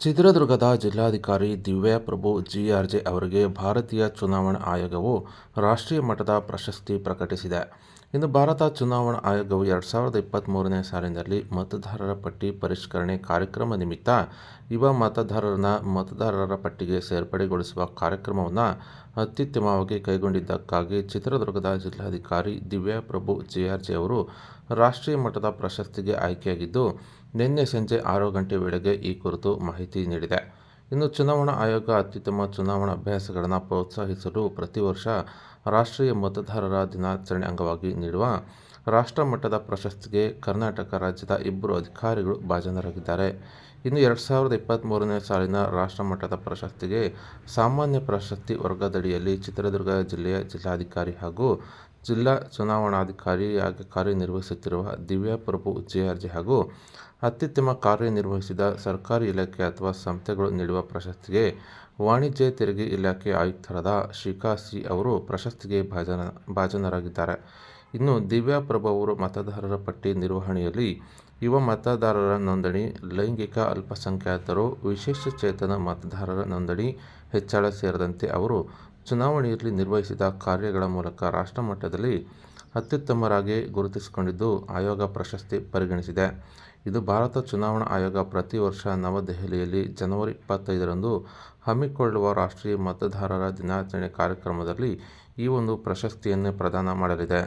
ಚಿತ್ರದುರ್ಗದ ಜಿಲ್ಲಾಧಿಕಾರಿ ದಿವ್ಯಾ ಪ್ರಭು ಜಿಆರ್ಜೆ ಅವರಿಗೆ ಭಾರತೀಯ ಚುನಾವಣಾ ಆಯೋಗವು ರಾಷ್ಟ್ರೀಯ ಮಟ್ಟದ ಪ್ರಶಸ್ತಿ ಪ್ರಕಟಿಸಿದೆ. ಇಂದು ಭಾರತ ಚುನಾವಣಾ ಆಯೋಗವು ಎರಡು ಸಾವಿರದ ಇಪ್ಪತ್ತ್ಮೂರನೇ ಸಾಲಿನಲ್ಲಿ ಮತದಾರರ ಪಟ್ಟಿ ಪರಿಷ್ಕರಣೆ ಕಾರ್ಯಕ್ರಮ ನಿಮಿತ್ತ ಯುವ ಮತದಾರರನ್ನು ಮತದಾರರ ಪಟ್ಟಿಗೆ ಸೇರ್ಪಡೆಗೊಳಿಸುವ ಕಾರ್ಯಕ್ರಮವನ್ನು ಅತ್ಯುತ್ತಮವಾಗಿ ಕೈಗೊಂಡಿದ್ದಕ್ಕಾಗಿ ಚಿತ್ರದುರ್ಗದ ಜಿಲ್ಲಾಧಿಕಾರಿ ದಿವ್ಯಾ ಪ್ರಭು ಜಿಆರ್ಜೆ ಅವರು ರಾಷ್ಟ್ರೀಯ ಮಟ್ಟದ ಪ್ರಶಸ್ತಿಗೆ ಆಯ್ಕೆಯಾಗಿದ್ದು, ನಿನ್ನೆ ಸಂಜೆ ಆರು ಗಂಟೆ ವೇಳೆಗೆ ಈ ಕುರಿತು ಮಾಹಿತಿ ನೀಡಿದೆ. ಇನ್ನು ಚುನಾವಣಾ ಆಯೋಗ ಅತ್ಯುತ್ತಮ ಚುನಾವಣಾ ಅಭ್ಯಾಸಗಳನ್ನು ಪ್ರೋತ್ಸಾಹಿಸಲು ಪ್ರತಿ ವರ್ಷ ರಾಷ್ಟ್ರೀಯ ಮತದಾರರ ದಿನಾಚರಣೆ ಅಂಗವಾಗಿ ನೀಡುವ ರಾಷ್ಟ್ರಮಟ್ಟದ ಪ್ರಶಸ್ತಿಗೆ ಕರ್ನಾಟಕ ರಾಜ್ಯದ ಇಬ್ಬರು ಅಧಿಕಾರಿಗಳು ಭಾಜನರಾಗಿದ್ದಾರೆ. ಇನ್ನು ಎರಡು ಸಾವಿರದ ಇಪ್ಪತ್ತ್ಮೂರನೇ ಸಾಲಿನ ರಾಷ್ಟ್ರಮಟ್ಟದ ಪ್ರಶಸ್ತಿಗೆ ಸಾಮಾನ್ಯ ಪ್ರಶಸ್ತಿ ವರ್ಗದಡಿಯಲ್ಲಿ ಚಿತ್ರದುರ್ಗ ಜಿಲ್ಲೆಯ ಜಿಲ್ಲಾಧಿಕಾರಿ ಹಾಗೂ ಜಿಲ್ಲಾ ಚುನಾವಣಾಧಿಕಾರಿಯಾಗಿ ಕಾರ್ಯನಿರ್ವಹಿಸುತ್ತಿರುವ ದಿವ್ಯಾ ಪ್ರಭು ಜಿಆರ್ಜೆ ಹಾಗೂ ಅತ್ಯುತ್ತಮ ಕಾರ್ಯನಿರ್ವಹಿಸಿದ ಸರ್ಕಾರಿ ಇಲಾಖೆ ಅಥವಾ ಸಂಸ್ಥೆಗಳು ನೀಡುವ ಪ್ರಶಸ್ತಿಗೆ ವಾಣಿಜ್ಯ ತೆರಿಗೆ ಇಲಾಖೆ ಆಯುಕ್ತರಾದ ಶಿಖಾ ಸಿ ಅವರು ಪ್ರಶಸ್ತಿಗೆ ಭಾಜನ ಭಾಜನರಾಗಿದ್ದಾರೆ. ಇನ್ನು ದಿವ್ಯಾ ಪ್ರಭು ಅವರು ಮತದಾರರ ಪಟ್ಟಿ ನಿರ್ವಹಣೆಯಲ್ಲಿ ಯುವ ಮತದಾರರ ನೋಂದಣಿ, ಲೈಂಗಿಕ ಅಲ್ಪಸಂಖ್ಯಾತರು, ವಿಶೇಷಚೇತನ ಮತದಾರರ ನೋಂದಣಿ ಹೆಚ್ಚಳ ಸೇರಿದಂತೆ ಅವರು ಚುನಾವಣೆಯಲ್ಲಿ ನಿರ್ವಹಿಸಿದ ಕಾರ್ಯಗಳ ಮೂಲಕ ರಾಷ್ಟ್ರಮಟ್ಟದಲ್ಲಿ ಅತ್ಯುತ್ತಮರಾಗಿ ಗುರುತಿಸಿಕೊಂಡಿದ್ದು ಆಯೋಗ ಪ್ರಶಸ್ತಿ ಪರಿಗಣಿಸಿದೆ. ಇದು ಭಾರತ ಚುನಾವಣಾ ಆಯೋಗ ಪ್ರತಿ ವರ್ಷ ನವದೆಹಲಿಯಲ್ಲಿ ಜನವರಿ ಇಪ್ಪತ್ತೈದರಂದು ಹಮ್ಮಿಕೊಳ್ಳುವ ರಾಷ್ಟ್ರೀಯ ಮತದಾರರ ದಿನಾಚರಣೆ ಕಾರ್ಯಕ್ರಮದಲ್ಲಿ ಈ ಒಂದು ಪ್ರಶಸ್ತಿಯನ್ನು ಪ್ರದಾನ ಮಾಡಲಿದೆ.